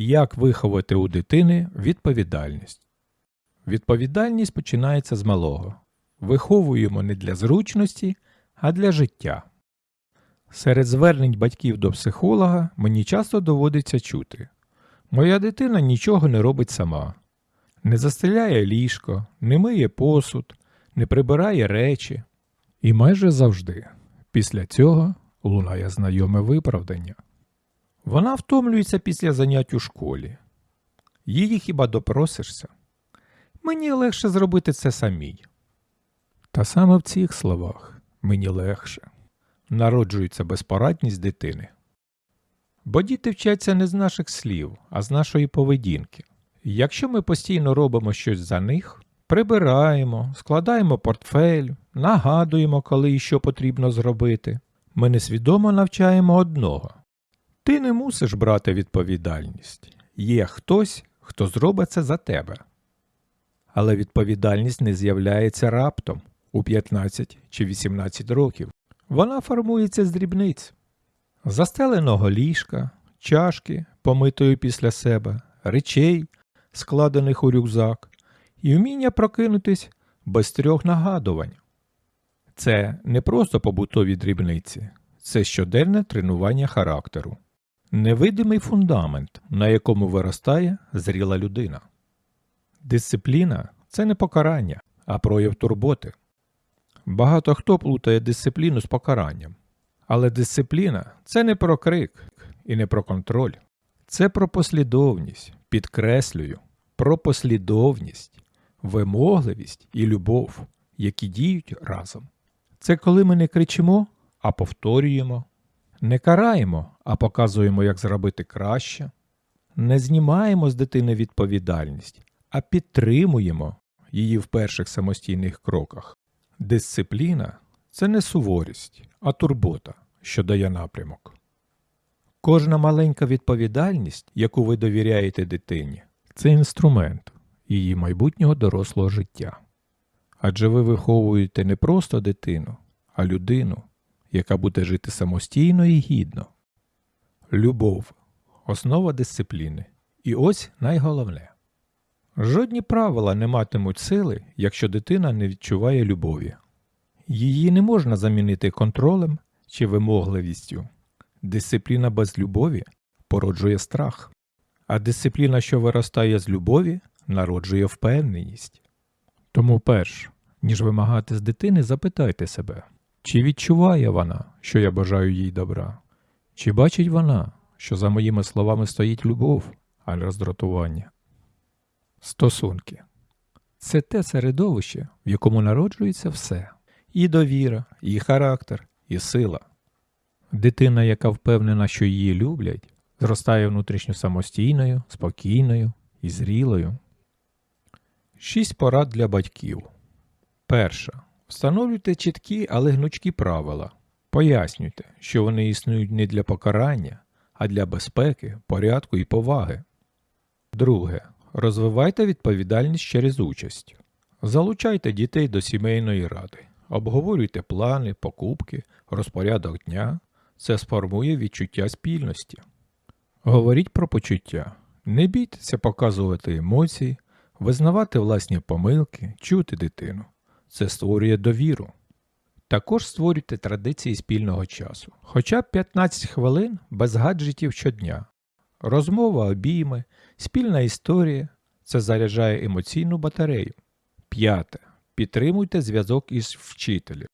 Як виховати у дитини відповідальність? Відповідальність починається з малого. Виховуємо не для зручності, а для життя. Серед звернень батьків до психолога мені часто доводиться чути: Моя дитина нічого не робить сама, не застеляє ліжко, не миє посуд, не прибирає речі. І майже завжди після цього лунає знайоме виправдання. Вона втомлюється після занять у школі. Її хіба допросишся? Мені легше зробити це самій. Та саме в цих словах мені легше народжується безпорадність дитини. Бо діти вчаться не з наших слів, а з нашої поведінки. Якщо ми постійно робимо щось за них, прибираємо, складаємо портфель, нагадуємо, коли і що потрібно зробити, ми несвідомо навчаємо одного. Ти не мусиш брати відповідальність. Є хтось, хто зробить це за тебе. Але відповідальність не з'являється раптом у 15 чи 18 років. Вона формується з дрібниць. Застеленого ліжка, чашки, помитої після себе, речей, складених у рюкзак, і вміння прокинутись без трьох нагадувань. Це не просто побутові дрібниці, це щоденне тренування характеру, невидимий фундамент, на якому виростає зріла людина. Дисципліна це не покарання, а прояв турботи. Багато хто плутає дисципліну з покаранням. Але дисципліна це не про крик і не про контроль. Це про послідовність, підкреслюю, про послідовність, вимогливість і любов, які діють разом. Це коли ми не кричимо, а повторюємо, не караємо, а показуємо, як зробити краще, не знімаємо з дитини відповідальність, а підтримуємо її в перших самостійних кроках. Дисципліна це не суворість, а турбота, що дає напрямок. Кожна маленька відповідальність, яку ви довіряєте дитині, це інструмент її майбутнього дорослого життя. Адже ви виховуєте не просто дитину, а людину, яка буде жити самостійно і гідно. Любов основа дисципліни. І ось найголовне. Жодні правила не матимуть сили, якщо дитина не відчуває любові. Її не можна замінити контролем чи вимогливістю. Дисципліна без любові породжує страх, а дисципліна, що виростає з любові, народжує впевненість. Тому перш, ніж вимагати з дитини, запитайте себе, чи відчуває вона, що я бажаю їй добра, чи бачить вона, що за моїми словами стоїть любов, а не роздратування. Стосунки це те середовище, в якому народжується все і довіра, і характер, і сила. Дитина, яка впевнена, що її люблять, зростає внутрішньо самостійною, спокійною і зрілою. Шість порад для батьків. Перша. Встановлюйте чіткі, але гнучкі правила. Пояснюйте, що вони існують не для покарання, а для безпеки, порядку і поваги. Друге. Розвивайте відповідальність через участь. Залучайте дітей до сімейної ради. Обговорюйте плани, покупки, розпорядок дня. Це сформує відчуття спільності. Говоріть про почуття. Не бійтеся показувати емоції, визнавати власні помилки, чути дитину. Це створює довіру. Також створюйте традиції спільного часу. Хоча б 15 хвилин без гаджетів щодня. Розмова, обійми, спільна історія це заряджає емоційну батарею. П'яте. Підтримуйте зв'язок із вчителем.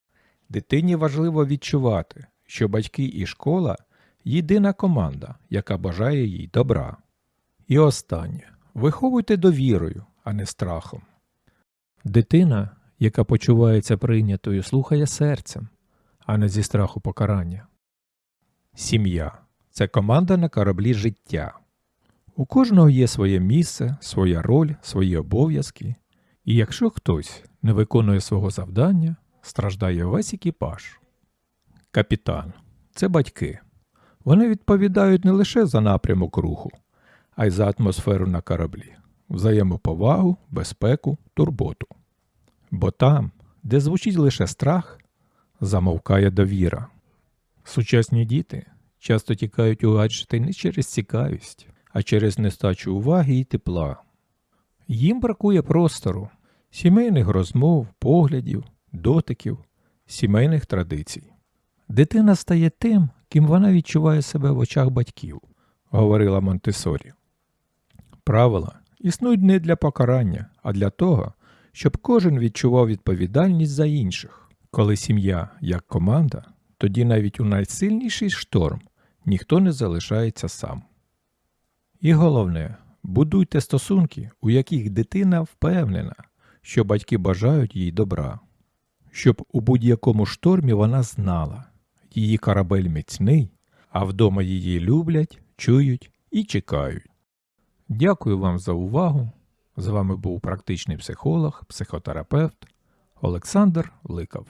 Дитині важливо відчувати, що батьки і школа єдина команда, яка бажає їй добра. І останнє. Виховуйте довірою, а не страхом. Дитина, яка почувається прийнятою, слухає серцем, а не зі страху покарання. Сім'я це команда на кораблі життя. У кожного є своє місце, своя роль, свої обов'язки, і якщо хтось не виконує свого завдання, страждає весь екіпаж. Капітан це батьки. Вони відповідають не лише за напрямок руху, а й за атмосферу на кораблі, взаємоповагу, безпеку, турботу. Бо там, де звучить лише страх, замовкає довіра. Сучасні діти часто тікають у гаджети не через цікавість, а через нестачу уваги і тепла. Їм бракує простору, сімейних розмов, поглядів, дотиків, сімейних традицій. Дитина стає тим, ким вона відчуває себе в очах батьків, говорила Монтесорі. Правила існують не для покарання, а для того, щоб кожен відчував відповідальність за інших. Коли сім'я як команда, тоді навіть у найсильніший шторм ніхто не залишається сам. І головне, будуйте стосунки, у яких дитина впевнена, що батьки бажають їй добра, щоб у будь-якому штормі вона знала, її корабель міцний, а вдома її люблять, чують і чекають. Дякую вам за увагу. З вами був практичний психолог, психотерапевт Олександр Ликов.